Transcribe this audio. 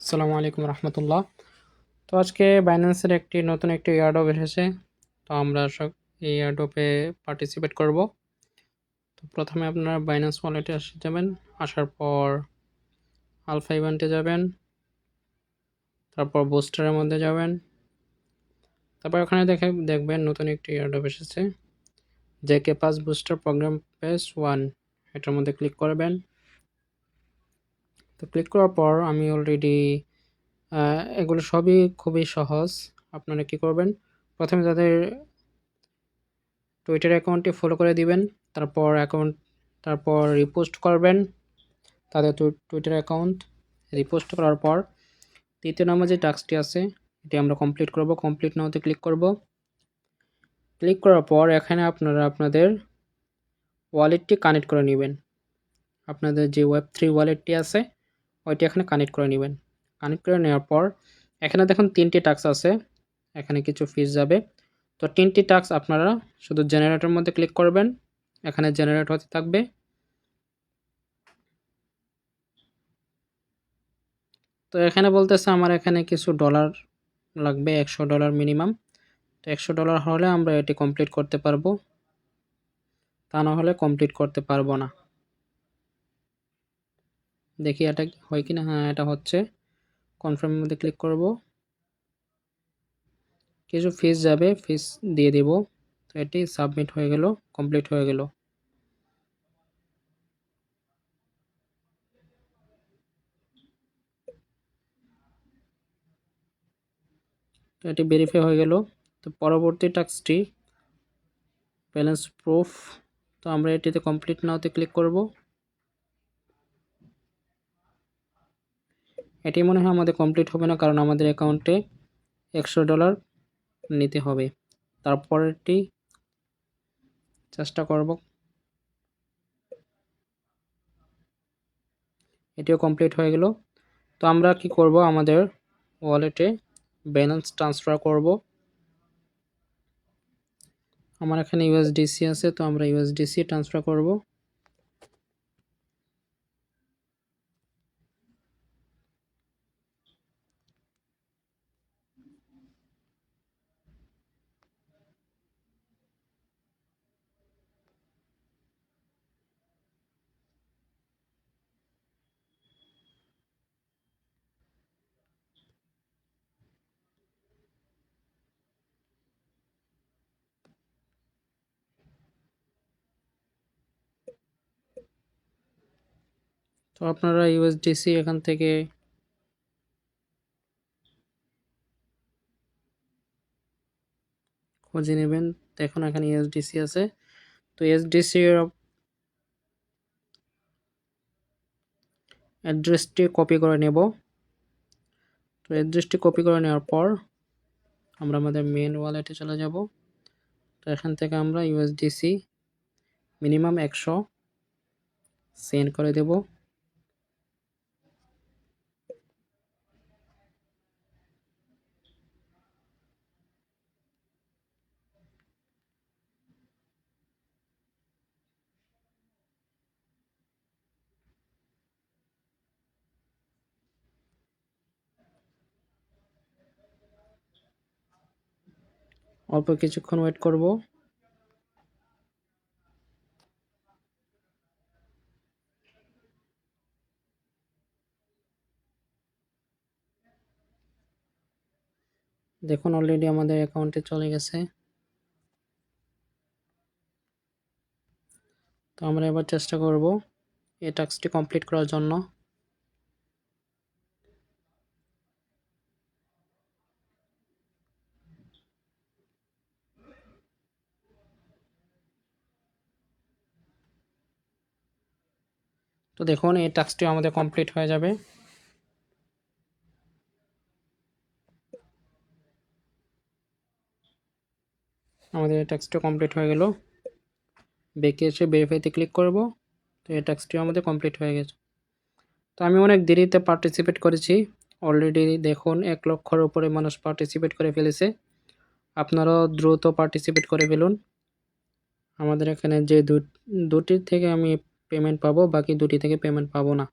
আসসালামু আলাইকুম রহমতুল্লাহ। তো আজকে বাইন্যান্সের একটি, নতুন একটি ইয়ারডপ এসেছে। তো আমরা সব এই ইয়ারডপে পার্টিসিপেট করব। তো প্রথমে আপনারা বাইন্যান্স ওয়ালেটে আসে যাবেন। আসার পর আলফা ইভেন্টে যাবেন। তারপর বুস্টারের মধ্যে যাবেন। তারপর ওখানে দেখে, দেখবেন নতুন একটি ইয়ারডপ এসেছে। J K pass booster program pace one এটার মধ্যে ক্লিক করবেন। তো ক্লিক করার পর আমি অলরেডি এগুলো সবই খুবই সহজ। আপনারা কি করবেন? প্রথমে তাদের টুইটার অ্যাকাউন্টটি ফলো করে দিবেন, তারপর অ্যাকাউন্ট তারপর রিপোস্ট করবেন তাদের টুইটার অ্যাকাউন্ট রিপোস্ট করার পর তৃতীয় নম্বর যে টাস্কটি আছে, এটি আমরা কমপ্লিট করব। কমপ্লিট নাওতে ক্লিক করব। ক্লিক করার পর এখানে আপনারা আপনাদের ওয়ালেটটি কানেক্ট করে নেবেন। আপনাদের যে ওয়েব থ্রি ওয়ালেটটি আছে ওইটি এখানে কানেক্ট করে নেবেন। কানেক্ট করে নেওয়ার পর, এখানে দেখুন তিনটি টাক্স আছে। এখানে কিছু ফিস যাবে। তো তিনটি টাক্স আপনারা শুধু জেনারেটর মধ্যে ক্লিক করবেন। এখানে জেনারেট হতে থাকবে। তো এখানে বলতেছে আমার এখানে কিছু ডলার লাগবে, একশো ডলার মিনিমাম তো একশো ডলার হলে আমরা এটি কমপ্লিট করতে পারব। তা না হলে কমপ্লিট করতে পারব না। দেখি এটা হয় কি না হ্যাঁ এটা হচ্ছে। কনফার্মের মধ্যে ক্লিক করব। কিছু ফিস যাবে ফিস দিয়ে দেব। তো এটি সাবমিট হয়ে গেল কমপ্লিট হয়ে গেল। তো এটি ভেরিফাই হয়ে গেল। তো পরবর্তী টাস্কটি ব্যালেন্স প্রুফ তো আমরা এটিতে কমপ্লিট নাওতে ক্লিক করব। এটি মনে হয় আমাদের কমপ্লিট হবে না, কারণ আমাদের অ্যাকাউন্টে একশো ডলার নিতে হবে। তারপরেরটি চেষ্টা করব। এটিও কমপ্লিট হয়ে গেল। তো আমরা কি করব? আমাদের ওয়ালেটে ব্যালেন্স ট্রান্সফার করব। আমার এখানে ইউএসডিসি আছে, তো আমরা ইউএসডিসি ট্রান্সফার করব। তো আপনারা ইউএসডিসি এখান থেকে খুঁজে নেবেন। দেখুন, এখানে ইউএসডিসি আছে। তো এসডিসি অ্যাড্রেসটি কপি করে নেব। তো অ্যাড্রেসটি কপি করে নেওয়ার পর আমরা আমাদের মেন ওয়ালেটে চলে যাব। তো এখান থেকে আমরা ইউএসডিসি মিনিমাম একশো সেন্ড করে দেব। অল্প কিছুক্ষণ ওয়েট করব। দেখুন অলরেডি আমাদের অ্যাকাউন্টে চলে গেছে। তো আমরা এবার চেষ্টা করব এই টাস্কটি কমপ্লিট করার জন্য। তো দেখুন, এই টাস্কটি আমাদের কমপ্লিট হয়ে যাবে। আমাদের এই টাস্কটি কমপ্লিট হয়ে গেল। বেঁকে এসে ভেরিফাইতে ক্লিক করব, তো এই টাস্কটিও আমাদের কমপ্লিট হয়ে গেছে। তো আমি অনেক দেরিতে পার্টিসিপেট করেছি। অলরেডি দেখুন, এক লক্ষর উপরে মানুষ পার্টিসিপেট করে ফেলেছে। আপনারাও দ্রুত পার্টিসিপেট করে ফেলুন। আমাদের এখানে যে দুটি থেকে আমি পেমেন্ট পাবো বাকি দুটি থেকে পেমেন্ট পাবো না।